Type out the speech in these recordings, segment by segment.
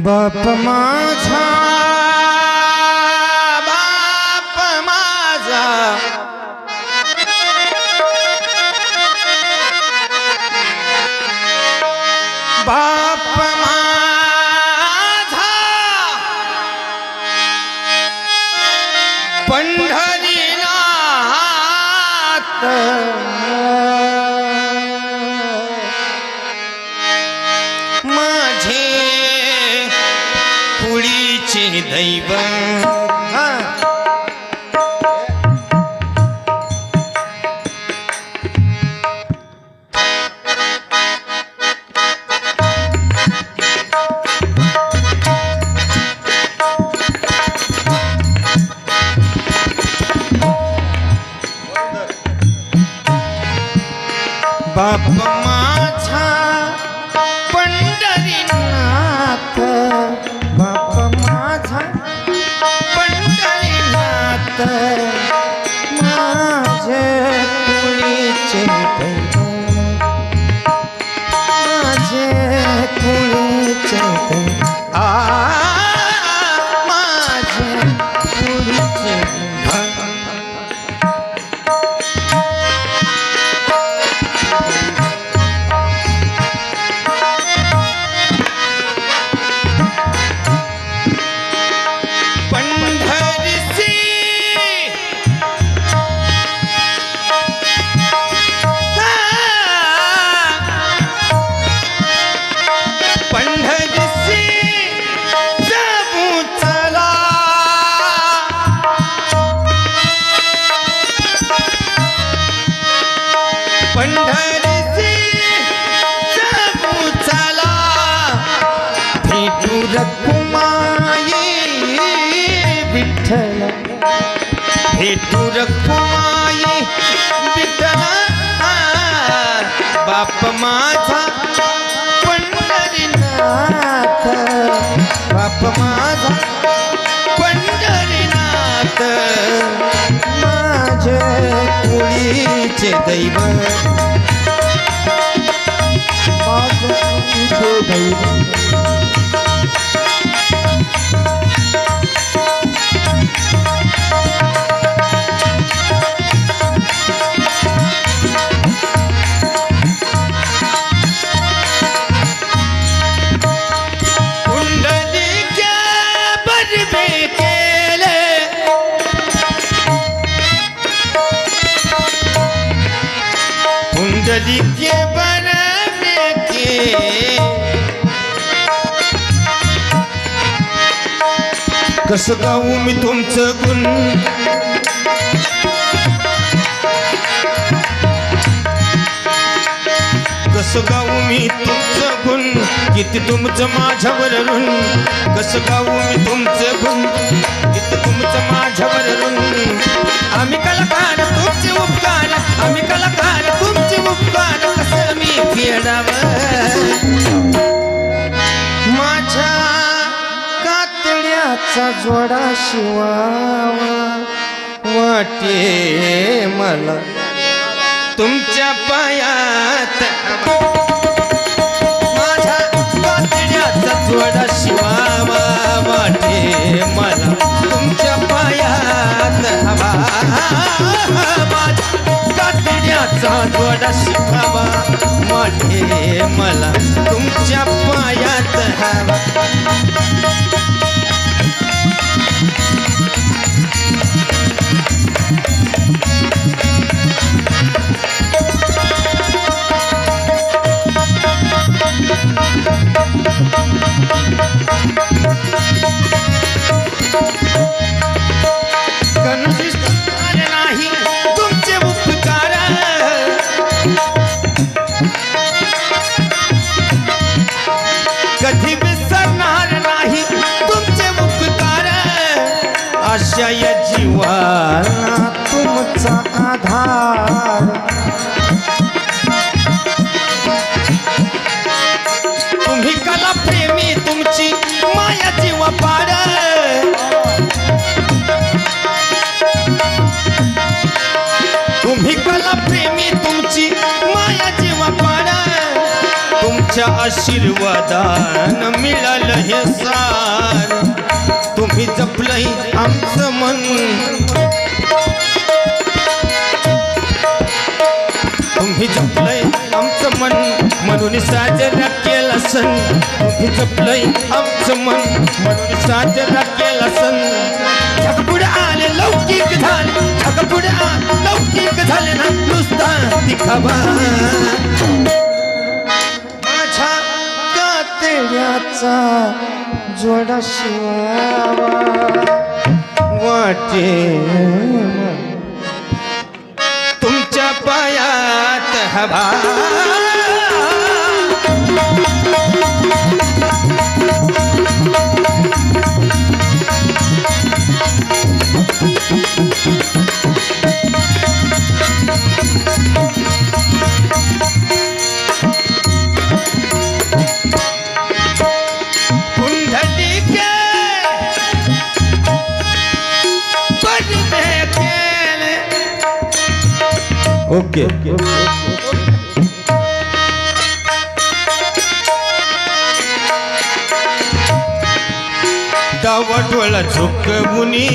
बाप माझा बाप माझा. बाप माझा. पंढरीनाथ. बाप बाप माझा पंढरीनाथ बाप माझा पंढरीनाथ माझे कुळीचे दैव माझे दैव कुंडलिके बरबे के। कसं गाऊ मी तुमचं गुण? कसं गाऊ मी तुमचं गुण? किती तुमचं माझ्यावर ऋण? कसं गाऊ मी तुमचं गुण? किती तुमचं माझ्यावर ऋण? आम्ही कलाकार तुमचे उपकार. आम्ही कलाकार तुमचे उपकार कसं मी फेडाव? माझ्या कातड्याचा जोडा शिवावा. वाटे मला तुमच्या पायात. कातड्याचा जोडा शिवावा वाटे मला तुमच्या पायात हवा. आधार. तुम्ही कला प्रेमी तुमची माया जीव पाड तुम्ही कला प्रेमी तुमची माया जीव पाड तुमच्या आशीर्वादान मिळालं हे सार. तुम्ही जपलंही आमचं मन. म्हणून साजरा केला सण. जपलंय आमचं मन. म्हणून साजरा केला सण. जगपुढे आले लौकिक झाले. जगपुढे आले लौकिक झाले ना नुसता दिखावा. माझ्या कातड्याचा जोडा शिवावा. वाटे. तुमच्या पायात हवा. ओके दावटवळ झुकवुनी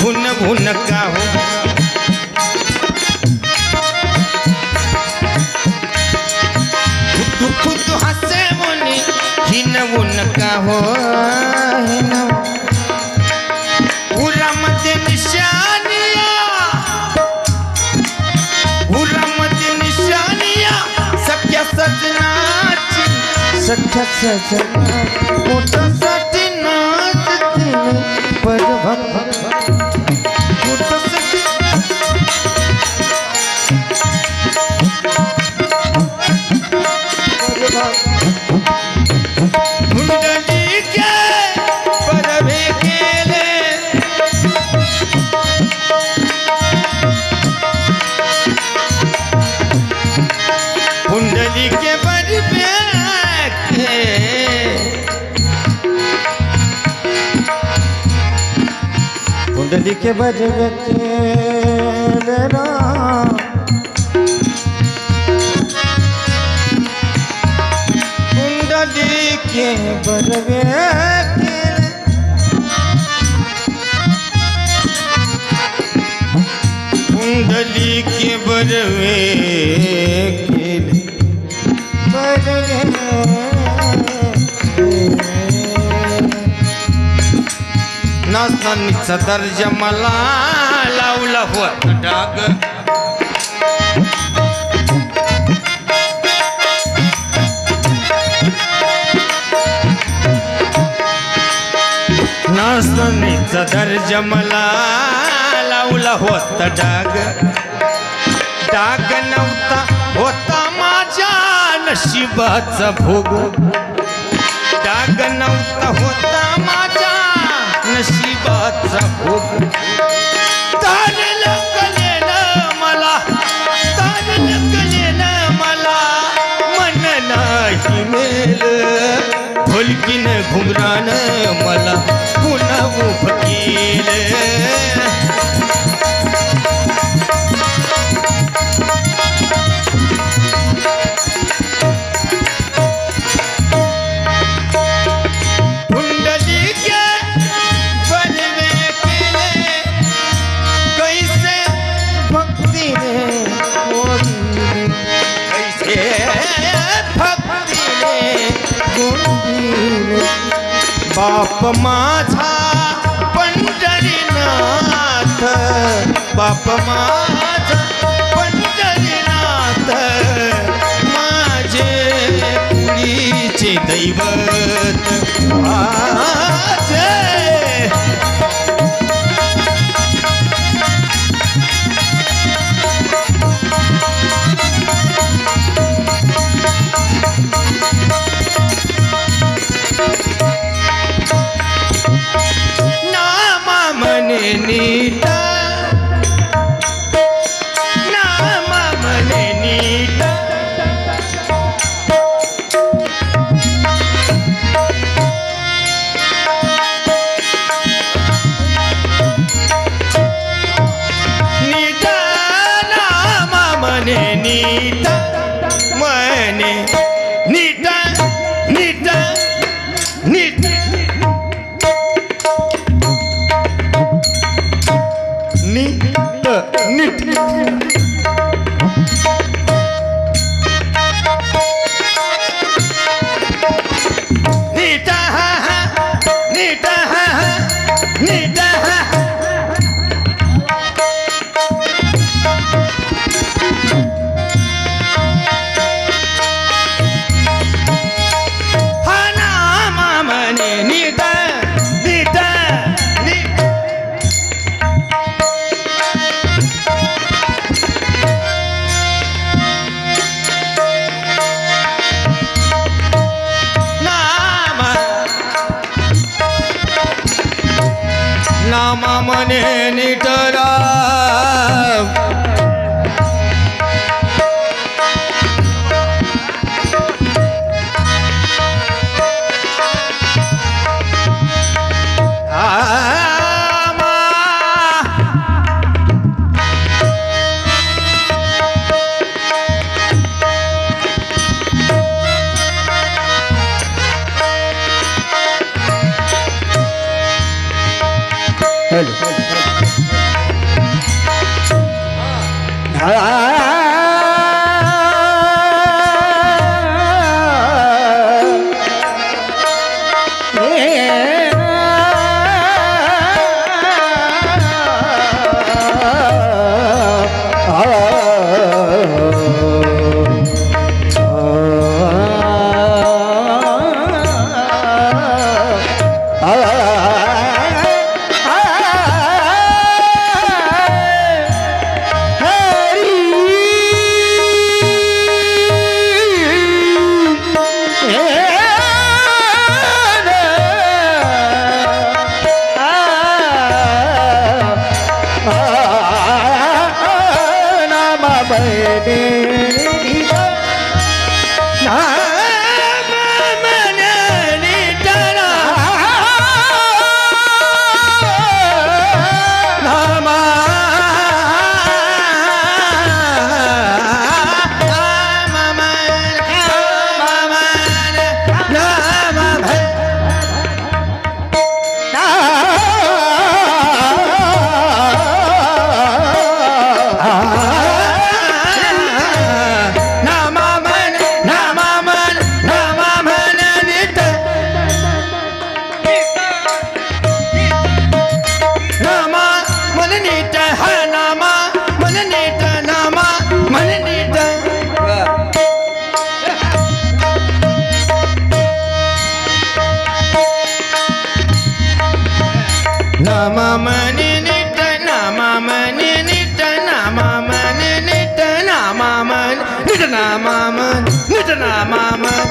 भुन भुन का हो खुदू खुदू हसे मुनी हिनवून का हो touch such a love. कुंडलिके परवे केले ना कुंडलिके के केले कुंडली के बरवे केले नाचणीचा दर्जा मला लावला होत डाग. नाचणीचा दर्जा मला लावला होत डाग. डाग नव्हता होता माझ्या नशिबाचा भोग. डाग नव्हता होता नशिबाचा भोग. तारलं कलेनं मला तारलं कलेनं मला. मन नाही मेल ढोलकीनं घुंगरानं मला पुन्हा उभं केलं. बाप माझा पंढरीनाथ बाप माझा पंढरीनाथ माझे पुरीचे दैवत. आ मने नीट मने नीट नीट नीट. नीट नीट. नामा मने निटला Öyle. मामन निजना मामन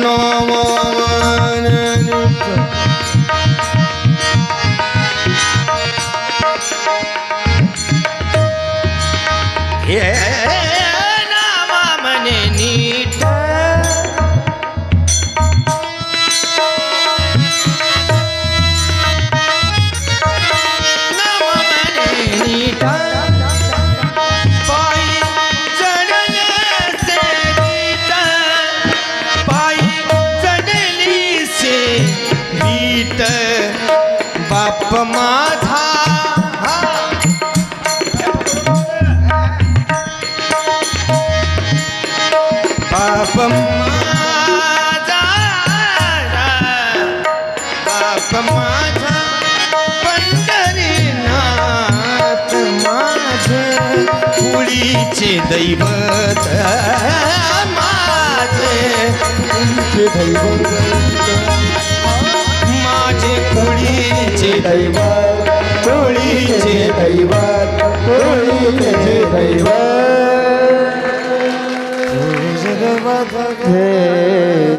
no माझा. बाप माझा. बाप माझा. पंढरीनाथ माझे. कुळीचे दैवत माझे. कुळीचे दैवत. होळीचे दैवत होळीचे दैवत होळीचे दैवत जगवा